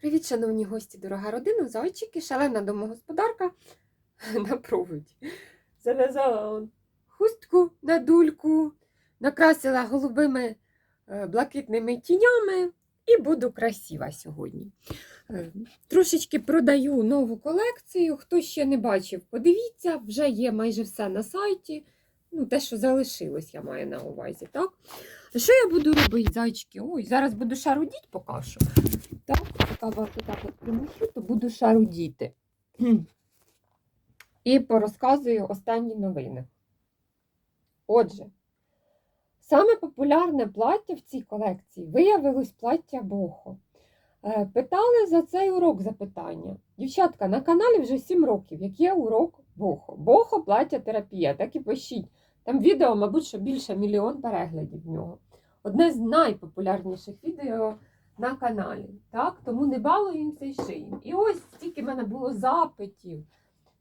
Привіт, шановні гості, дорога родина, зайчики, шалена домогосподарка на проводі. Зав'язала хустку на дульку, накрасила голубими е, блакитними тінями і буду красива сьогодні. Е, Трошечки продаю нову колекцію. Хто ще не бачив, подивіться, вже є майже все на сайті. Ну, те, що залишилось, я маю на увазі, так? Що я буду робити, зайчики? Ой, зараз буду шарудіть поки що. Так, от примушу, то буду шарудіти. І порозказую останні новини. Отже, саме популярне плаття в цій колекції виявилось плаття Бохо. Е, Питали за цей урок запитання. Дівчатка, на каналі вже 7 років. Який є урок Бохо? Бохо плаття терапія, так і пишіть. Там відео, мабуть, що більше мільйон переглядів в нього. Одне з найпопулярніших відео на каналі. Так? Тому не балуємося і шиємо. І ось стільки в мене було запитів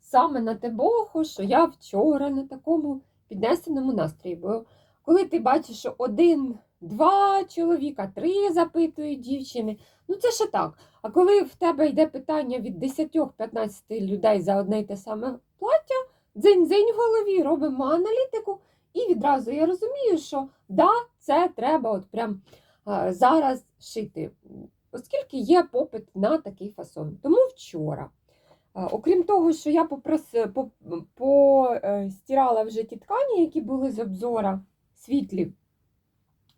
саме на те Бохо, що я вчора на такому піднесеному настрої. Бо коли ти бачиш, що один, два чоловіка, три запитують дівчини, ну це ще так. А коли в тебе йде питання від 10-15 людей за одне й те саме плаття, дзень-дзень в голові, робимо аналітику, і відразу я розумію, що да, це треба от прям зараз шити, оскільки є попит на такий фасон. Тому вчора. Окрім того, що я попрос... по... постирала вже ті ткані, які були з обзора світлі,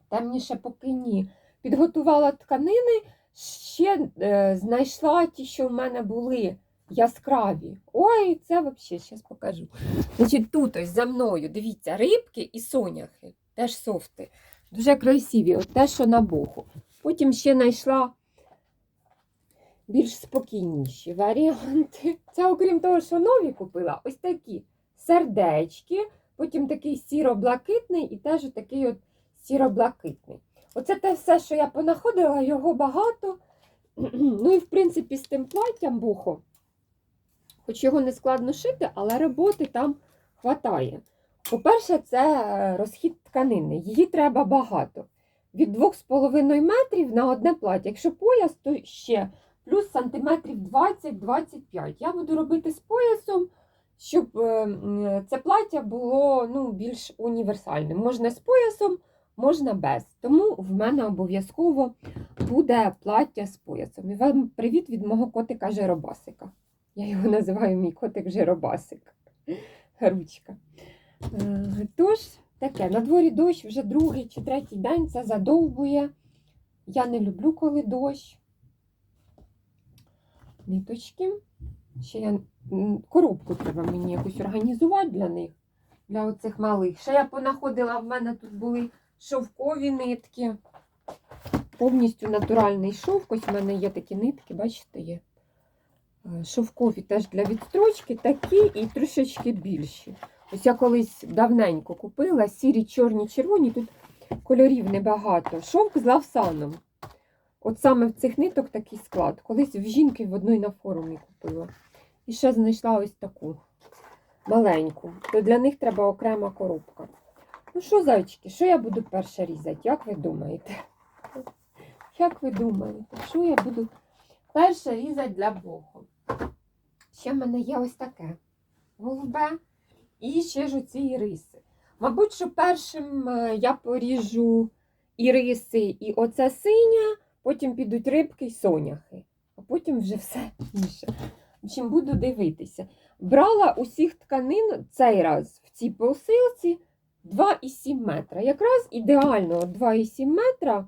темніше поки ні. Підготувала тканини, ще е, знайшла ті, що в мене були яскраві. Ой, це взагалі, зараз покажу. Значить, тут ось за мною, дивіться, рибки і соняхи, теж софти. Дуже красиві, от те, що на боху. Потім ще знайшла більш спокійніші варіанти. Це, окрім того, що нові купила, ось такі сердечки, потім такий сіро-блакитний і теж такий от сіро-блакитний. Оце те все, що я понаходила, його багато. Ну і в принципі з тим платтям бухо, хоч його не складно шити, але роботи там хватає. По-перше, це е, розхід тканини. Її треба багато. Від 2,5 метрів на одне плаття. Якщо пояс, то ще плюс сантиметрів 20-25. Я буду робити з поясом, щоб е, це плаття було ну, більш універсальним. Можна з поясом, можна без. Тому в мене обов'язково буде плаття з поясом. І вам привіт від мого котика Жиробасика. Я його називаю мій котик Жиробасик. Ручка. Е, Тож, таке, на дворі дощ вже другий чи третій день це задовбує. Я не люблю, коли дощ. Ниточки. Ще я коробку треба мені якусь організувати для них, для оцих малих. Ще я понаходила, в мене тут були шовкові нитки. Повністю натуральний шовк. Ось в мене є такі нитки, бачите, є. Е, Шовкові теж для відстрочки, такі і трошечки більші. Ось я колись давненько купила сірі, чорні, червоні, тут кольорів небагато. Шовк з лавсаном. От саме в цих ниток такий склад. Колись в жінки в одної на форумі купила. І ще знайшла ось таку маленьку. То для них треба окрема коробка. Ну що, зайчики, що я буду перше різати? Як ви думаєте? Як ви думаєте, що я буду перше різати для Богу? Ще в мене є ось таке голубе і ще ж оці іриси. Мабуть, що першим е, я поріжу іриси і оце синя, потім підуть рибки і соняхи, а потім вже все інше. Общем, буду дивитися. Брала усіх тканин цей раз в цій посилці 2,7 метра. Якраз ідеально 2,7 метра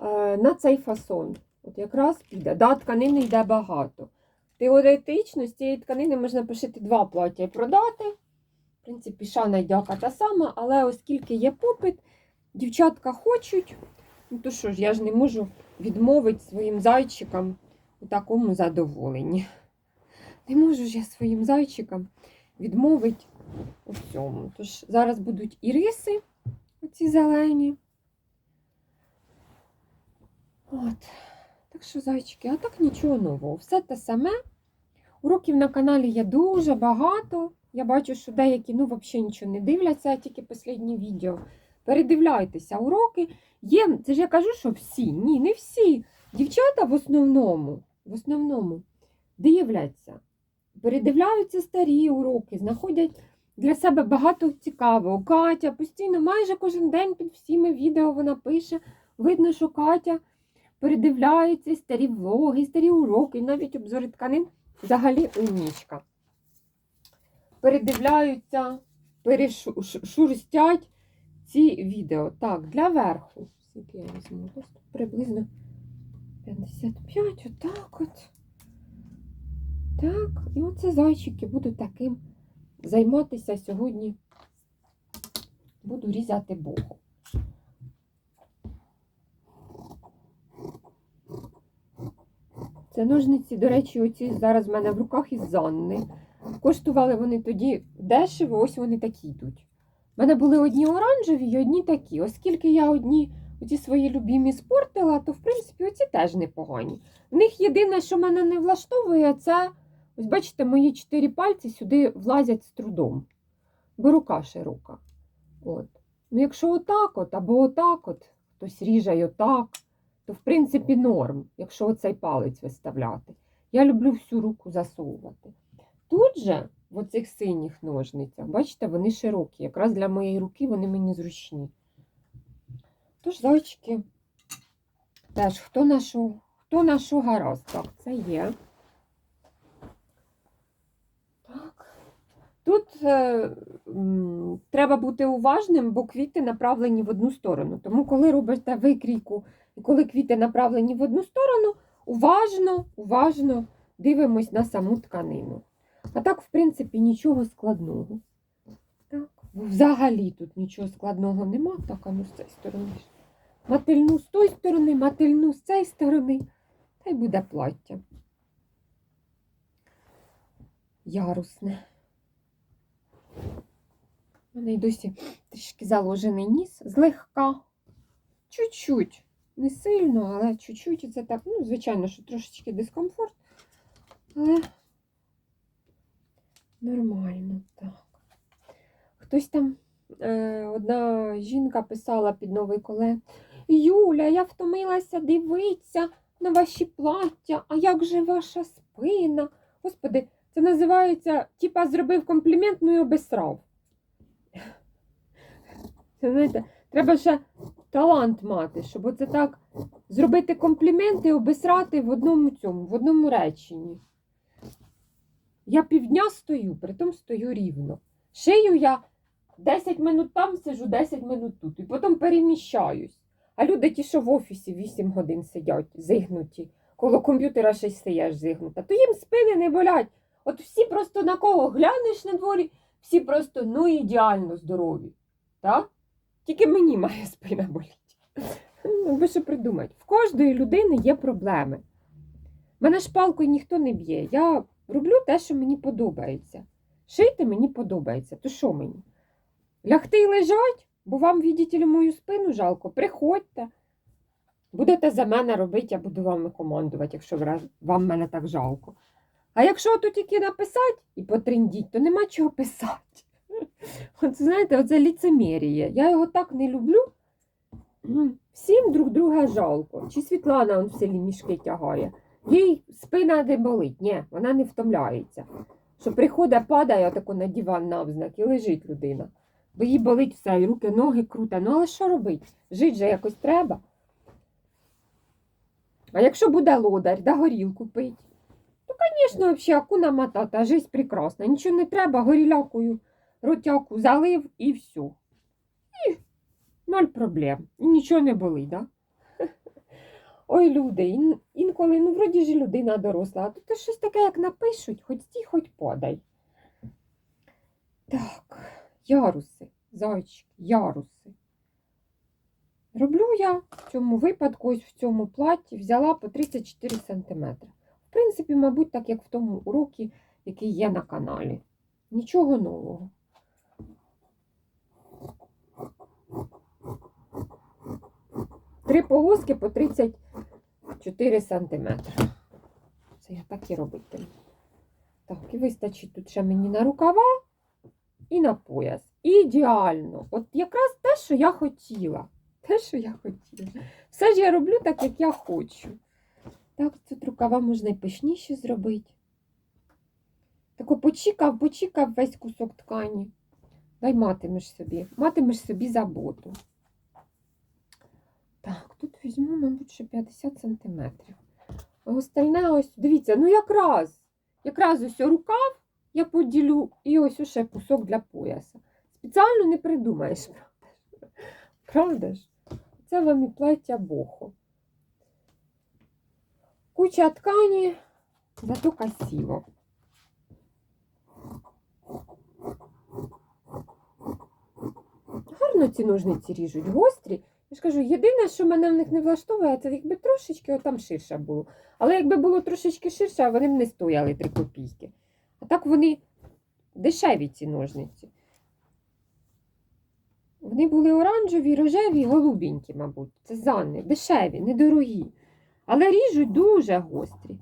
е, на цей фасон. От якраз піде. Да, тканини йде багато. Теоретично з цієї тканини можна пошити два плаття і продати. В принципі, шана й дяка та сама, але оскільки є попит, дівчатка хочуть, ну то що ж, я ж не можу відмовити своїм зайчикам у такому задоволенні. Не можу ж я своїм зайчикам відмовити у всьому. Тож зараз будуть і риси, оці зелені. От. Так що, зайчики, а так нічого нового. Все те саме. Уроків на каналі є дуже багато. Я бачу, що деякі ну, взагалі нічого не дивляться, тільки останні відео. Передивляйтеся, уроки є. Це ж я кажу, що всі. Ні, не всі. Дівчата в основному, в основному дивляться, передивляються старі уроки, знаходять для себе багато цікавого. Катя постійно, майже кожен день під всіми відео вона пише. Видно, що Катя передивляється старі влоги, старі уроки, навіть обзори тканин. Взагалі умнічка. Передивляються, перешурстять ці відео. Так, для верху. Скільки я візьму? Десь приблизно 55, отак от. Так, і оце зайчики буду таким займатися сьогодні. Буду різати богу. Це ножниці, до речі, оці зараз в мене в руках із Занни. Коштували вони тоді дешево, ось вони такі йдуть. У мене були одні оранжеві і одні такі. Оскільки я одні оці свої любімі спортила, то в принципі оці теж непогані. В них єдине, що мене не влаштовує, це ось бачите, мої чотири пальці сюди влазять з трудом, бо рука широка. От. Ну, якщо отак от, або отак от, хтось ріже й отак, то в принципі норм, якщо оцей палець виставляти. Я люблю всю руку засовувати. Тут же, в оцих синіх ножницях, бачите, вони широкі. Якраз для моєї руки вони мені зручні. Тож, зайчики, теж хто на що, хто на що гаразд. Так, це є. Так. Тут е, м, треба бути уважним, бо квіти направлені в одну сторону. Тому, коли робите викрійку і коли квіти направлені в одну сторону, уважно, уважно дивимось на саму тканину. А так, в принципі, нічого складного. Так, взагалі тут нічого складного нема. Так, а ну з цієї сторони. Мательну з тої сторони, мательну з цієї сторони. Та й буде плаття. Ярусне. У мене й досі трішки заложений ніс, злегка. Чуть-чуть. Не сильно, але чуть-чуть. Це так, ну, звичайно, що трошечки дискомфорт. Але нормально так. Хтось там, е, одна жінка писала під новий колег. Юля, я втомилася дивитися на ваші плаття, а як же ваша спина? Господи, це називається, типа, зробив комплімент, ну і обесрав. Це, знаєте, треба ще талант мати, щоб оце так зробити комплімент і обесрати в одному цьому, в одному реченні. Я півдня стою, притом стою рівно. Шию я 10 минут там сижу, 10 минут тут. І потім переміщаюсь. А люди ті, що в офісі 8 годин сидять, зигнуті, коло комп'ютера й стоїш зигнута, то їм спини не болять. От всі просто на кого глянеш на дворі, всі просто ну ідеально здорові. Так? Тільки мені має спина боліти. Ну, Ви що придумати? В кожної людини є проблеми. Мене шпалкою ніхто не б'є. Я роблю те, що мені подобається. Шити мені подобається. То що мені? Лягти і лежать, бо вам, видите, мою спину жалко. Приходьте. Будете за мене робити, я буду вами командувати, якщо вам мене так жалко. А якщо тут тільки написати і потрендіть, то нема чого писати. От знаєте, оце ліцеміріє. Я його так не люблю. Всім друг друга жалко. Чи Світлана он в селі мішки тягає. Їй спина не болить. Ні, вона не втомляється. Що приходить, падає отако на диван навзнак і лежить людина. Бо їй болить все, і руки, ноги круте. Ну але що робити? Жити же якось треба. А якщо буде лодар, да горілку пить, то, звісно, взагалі акуна матата, жизнь прекрасна. Нічого не треба, горілякою ротяку залив і все. І ноль проблем. І нічого не болить, да? Ой, люди, ін- інколи, ну, вроді ж людина доросла, а тут щось таке, як напишуть, хоч стій, хоч подай. Так, яруси, зайчики, яруси. Роблю я в цьому випадку, ось в цьому платі, взяла по 34 см. В принципі, мабуть, так як в тому уроці, який є на каналі. Нічого нового. Три полоски по 34 сантиметри. Це я так і робитиму. Так, і вистачить тут ще мені на рукава і на пояс. Ідеально. От якраз те, що я хотіла. Те, що я хотіла. Все ж я роблю так, як я хочу. Так, тут рукава можна і пишніші зробити. Тако почікав, почікав весь кусок ткані. Дай матимеш собі, матимеш собі заботу. Тут візьму, мабуть, ще 50 сантиметрів. А остальне ось, дивіться, ну якраз, якраз ось рукав я поділю і ось ще кусок для пояса. Спеціально не придумаєш, правда? Правда ж? Це вам і плаття бохо. Куча ткані, зато красиво. Гарно ці ножниці ріжуть, гострі. Я ж кажу, єдине, що мене в них не влаштовує, це якби трошечки отам ширше було. Але якби було трошечки ширше, вони б не стояли 3 копійки. А так вони дешеві ці ножниці. Вони були оранжеві, рожеві, голубенькі, мабуть. Це зани, дешеві, недорогі. Але ріжуть дуже гострі.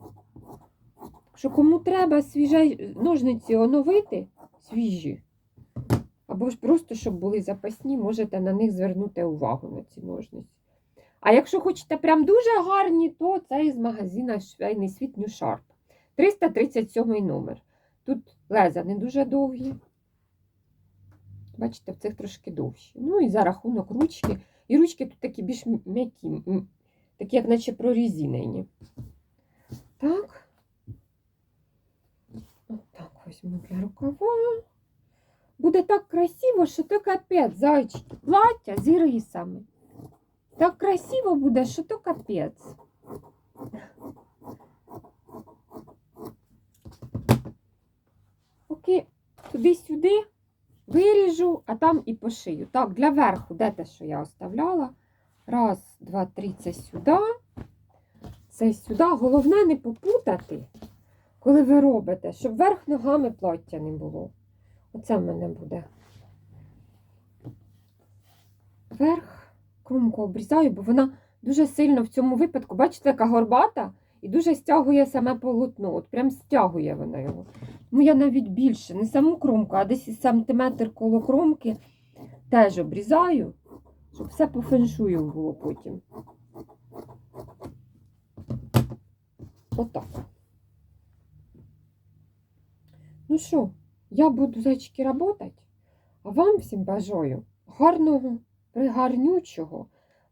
Що кому треба свіже ножниці оновити, свіжі. Або ж просто, щоб були запасні, можете на них звернути увагу на ці ножниці. А якщо хочете прям дуже гарні, то це із магазина Швейний світ New Sharp. 337 номер. Тут леза не дуже довгі. Бачите, в цих трошки довші. Ну і за рахунок ручки. І ручки тут такі більш м'які, такі, як наче прорізінені. Так. Отак візьму для рукава. Буде так красиво, що то капець, зайчики. Плаття з ірисами. Так красиво буде, що то капець. Поки туди-сюди виріжу, а там і пошию. Так, для верху, де те, що я оставляла. Раз, два, три, це сюди. Це сюди. Головне не попутати, коли ви робите, щоб верх ногами плаття не було. Оце в мене буде. Верх крумку обрізаю, бо вона дуже сильно в цьому випадку, бачите, яка горбата і дуже стягує саме полотно. От прям стягує вона його. Ну, я навіть більше, не саму кромку, а десь сантиметр коло кромки теж обрізаю, щоб все по феншую було потім. Отак. Ну що, я буду, зайчики, працювати, а вам всім бажаю гарного, пригарнючого,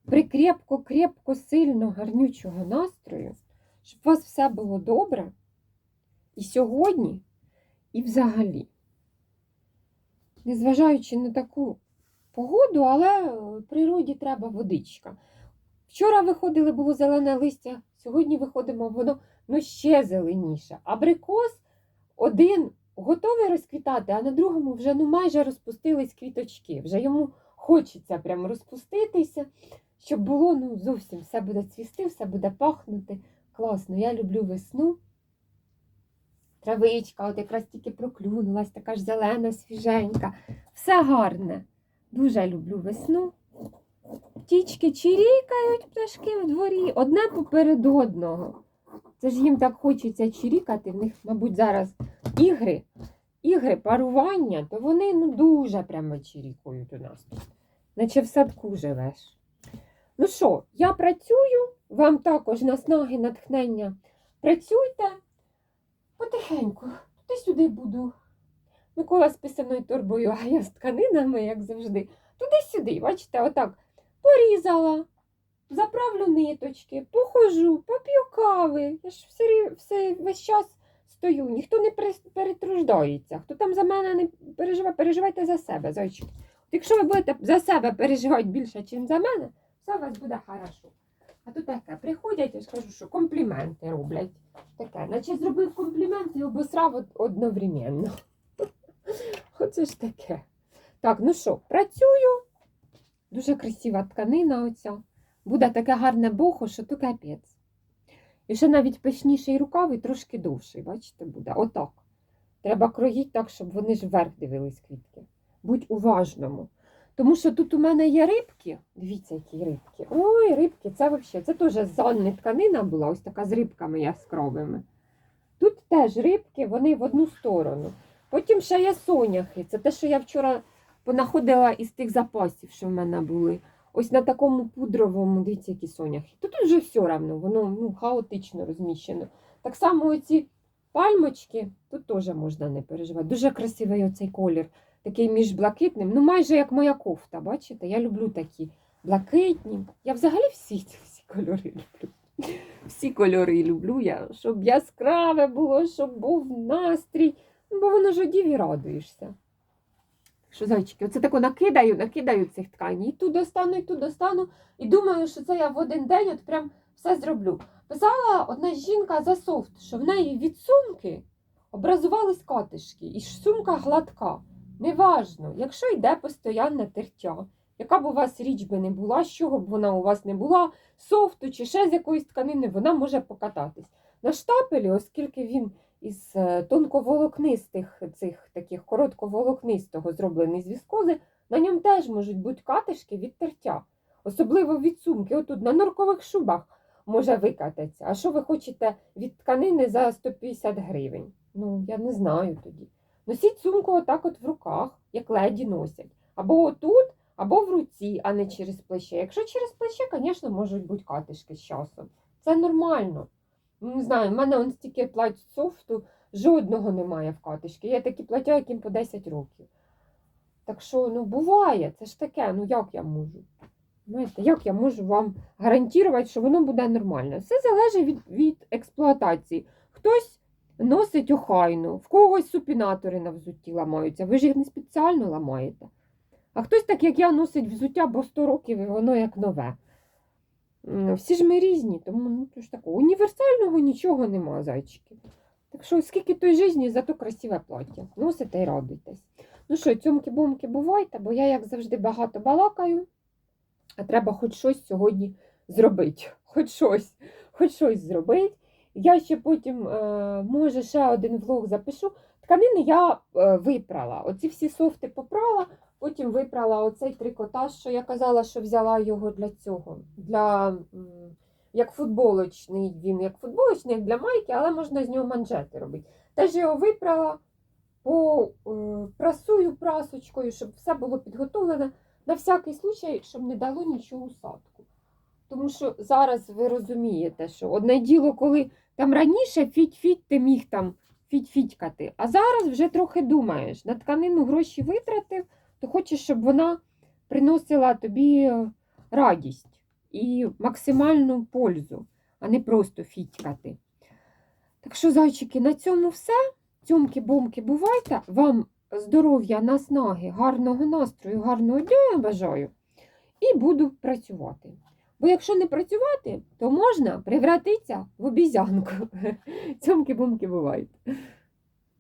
прикрепко-крепко, сильно гарнючого настрою, щоб у вас все було добре і сьогодні, і взагалі. Незважаючи на таку погоду, але е, природі треба водичка. Вчора виходили, було зелене листя, сьогодні виходимо, воно ну, ще зеленіше. Абрикос один готовий розквітати, а на другому вже ну, майже розпустились квіточки. Вже йому хочеться прям розпуститися, щоб було ну, зовсім все буде цвісти, все буде пахнути. Класно, я люблю весну. Травичка, от якраз тільки проклюнулась, така ж зелена, свіженька. Все гарне. Дуже люблю весну. Птічки чирікають пташки в дворі, одне поперед одного. Це ж їм так хочеться чирікати, в них, мабуть, зараз ігри, ігри, парування, то вони ну, дуже прямо чирікують у нас тут. Наче в садку живеш. Ну що, я працюю, вам також наснаги, натхнення. Працюйте потихеньку. Туди-сюди буду. Микола з писаною торбою, а я з тканинами, як завжди. Туди-сюди, бачите, отак порізала, заправлю ниточки, похожу, поп'ю кави. Я ж все, все весь час стою, ніхто не перетруждається. Хто там за мене не переживає, переживайте за себе, зайчики. От Якщо ви будете за себе переживати більше, ніж за мене, все у вас буде хорошо. А тут таке, приходять, я ж кажу, що компліменти роблять. Таке, наче зробив комплімент і обосрав одновременно. Оце ж таке. Так, ну що, працюю. Дуже красива тканина оця. Буде таке гарне бохо, що то капець. І ще навіть пишніший рукав і трошки довший, бачите, буде. Отак. Треба кроїть так, щоб вони ж вверх дивились квітки. Будь уважному. Тому що тут у мене є рибки. Дивіться, які рибки. Ой, рибки, це взагалі, це теж з зонни тканина була, ось така з рибками яскравими. Тут теж рибки, вони в одну сторону. Потім ще є соняхи. Це те, що я вчора понаходила із тих запасів, що в мене були. Ось на такому пудровому, дивіться, які соняхи. Тут вже все равно, воно ну, хаотично розміщено. Так само оці пальмочки, тут теж можна не переживати. Дуже красивий оцей колір, такий між блакитним, ну майже як моя кофта, бачите? Я люблю такі блакитні. Я взагалі всі, всі кольори люблю. Всі кольори люблю я, щоб яскраве було, щоб був настрій. Бо воно ж одів і радуєшся. Що, зайчики, оце тако накидаю, накидаю цих тканей. І ту достану, і ту достану. І думаю, що це я в один день от прям все зроблю. Писала одна жінка за софт, що в неї від сумки образувались катишки, і сумка гладка. Неважно, якщо йде постоянне тертя, яка б у вас річ би не була, з чого б вона у вас не була, софту чи ще з якоїсь тканини, вона може покататись. На штапелі, оскільки він із е, тонковолокнистих цих таких коротковолокнистого зроблений з віскози, на ньому теж можуть бути катишки від тертя. Особливо від сумки. Отут на норкових шубах може викататися. А що ви хочете від тканини за 150 гривень? Ну, я не знаю тоді. Носіть сумку отак от в руках, як леді носять. Або отут, або в руці, а не через плече. Якщо через плече, звісно, можуть бути катишки з часом. Це нормально. Ну, Не знаю, в мене он стільки плать софту, жодного немає в катишки. Є такі плаття, яким по 10 років. Так що, ну, буває, це ж таке, ну як я можу? Знаєте, як я можу вам гарантувати, що воно буде нормально? Все залежить від, від експлуатації. Хтось носить охайно, в когось супінатори на взутті ламаються. Ви ж їх не спеціально ламаєте. А хтось, так як я, носить взуття, бо 100 років і воно як нове. Всі ж ми різні, тому ну, то ж такого універсального нічого нема, зайчики. Так що, скільки той житті, зато красиве плаття. Носите і радуйтесь. Ну що, цьомки-бомки бувайте, бо я, як завжди, багато балакаю, а треба хоч щось сьогодні зробити. Хоч щось, хоч щось зробити. Я ще потім, е, може, ще один влог запишу. Тканини я е, випрала. Оці всі софти попрала, потім випрала оцей трикотаж, що я казала, що взяла його для цього. Для, як футболочний, він як футболочний, як для майки, але можна з нього манжети робити. Теж його випрала, по, е, прасую прасочкою, щоб все було підготовлене на всякий случай, щоб не дало нічого усадку. Тому що зараз ви розумієте, що одне діло, коли там раніше фіть-фіть ти міг там фіть-фітькати, а зараз вже трохи думаєш, на тканину гроші витратив, то хочеш, щоб вона приносила тобі е, радість і максимальну пользу, а не просто фітькати. Так що, зайчики, на цьому все. Цьомки-бомки, бувайте. Вам здоров'я, наснаги, гарного настрою, гарного дня я бажаю. І буду працювати. Бо якщо не працювати, то можна превратитися в обізянку. Цьомки-бомки бувають.